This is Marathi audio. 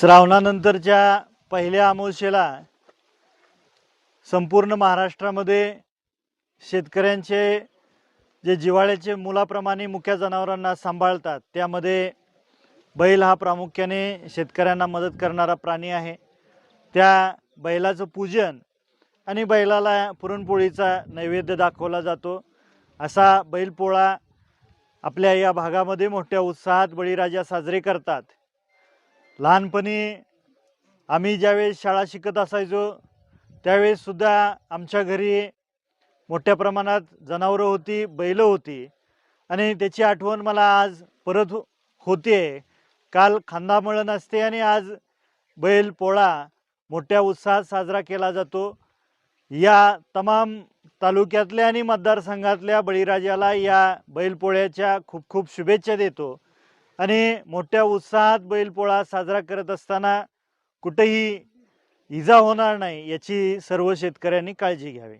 श्रावणानंतरच्या पहिल्या अमावस्येला संपूर्ण महाराष्ट्रामध्ये शेतकऱ्यांचे जे जिव्हाळ्याचे मुलाप्रमाणे मुख्या जनावरांना सांभाळतात त्यामध्ये बैल हा प्रामुख्याने शेतकऱ्यांना मदत करणारा प्राणी आहे. त्या बैलाचं पूजन आणि बैलाला पुरणपोळीचा नैवेद्य दाखवला जातो. असा बैलपोळा आपल्या या भागामध्ये मोठ्या उत्साहात बळीराजा साजरे करतात. लहानपणी आम्ही ज्यावेळेस शाळा शिकत असायचो त्यावेळेससुद्धा आमच्या घरी मोठ्या प्रमाणात जनावरं होती बैलं होती. आणि त्याची आठवण मला आज परत हो-, होते काल खांदामळण असते आणि आज बैल पोळा मोठ्या उत्साहात साजरा केला जातो. या तमाम तालुक्यातल्या आणि मतदारसंघातल्या बळीराजाला या बैलपोळ्याच्या खूप खूप शुभेच्छा देतो. आणि मोठ्या उत्साहात बैलपोळा साजरा करत असताना कुठेही इजा होणार नाही याची सर्व शेतकऱ्यांनी काळजी घ्यावी.